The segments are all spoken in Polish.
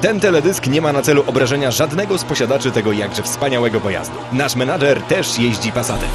Ten teledysk nie ma na celu obrażenia żadnego z posiadaczy tego jakże wspaniałego pojazdu. Nasz menadżer też jeździ Passatem.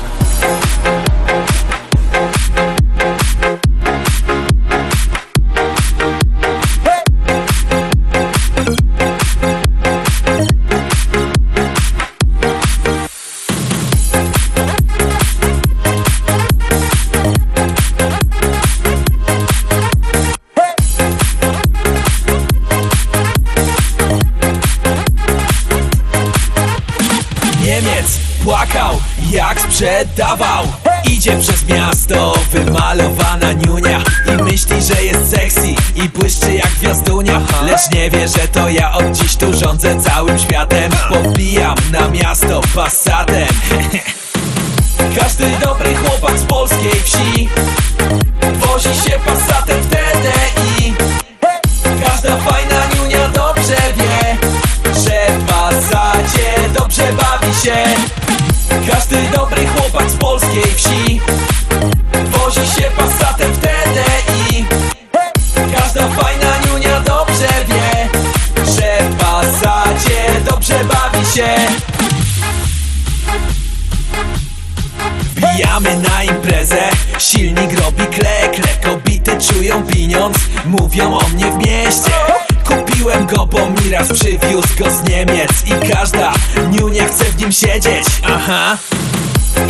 Płakał jak sprzedawał. Idzie przez miasto wymalowana niunia I myśli, że jest sexy i błyszczy jak gwiazdunia. Lecz nie wie, że to ja od dziś tu rządzę całym światem. Powbijam na miasto Passatem Każdy dobry chłopak z polskiej wsi Wbijamy na imprezę, silnik robi klekle Kobiety czują pieniądz, mówią o mnie w mieście. Kupiłem go, bo mi raz przywiózł go z Niemiec. I każda niunia chce w nim siedzieć, aha.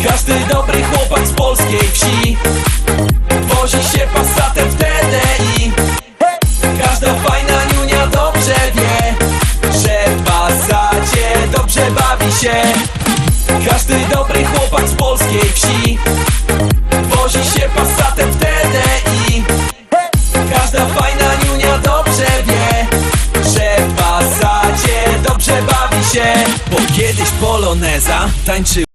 Każdy dobry chłopak z polskiej wsi Wozi się Passatem w TDI Każda fajna niunia dobrze wie Że w Passacie dobrze bawi się chłopak z polskiej wsi. Wozi się Passatem w TDI Każda fajna niunia dobrze wie Że w Passacie dobrze bawi się Bo kiedyś Poloneza tańczyła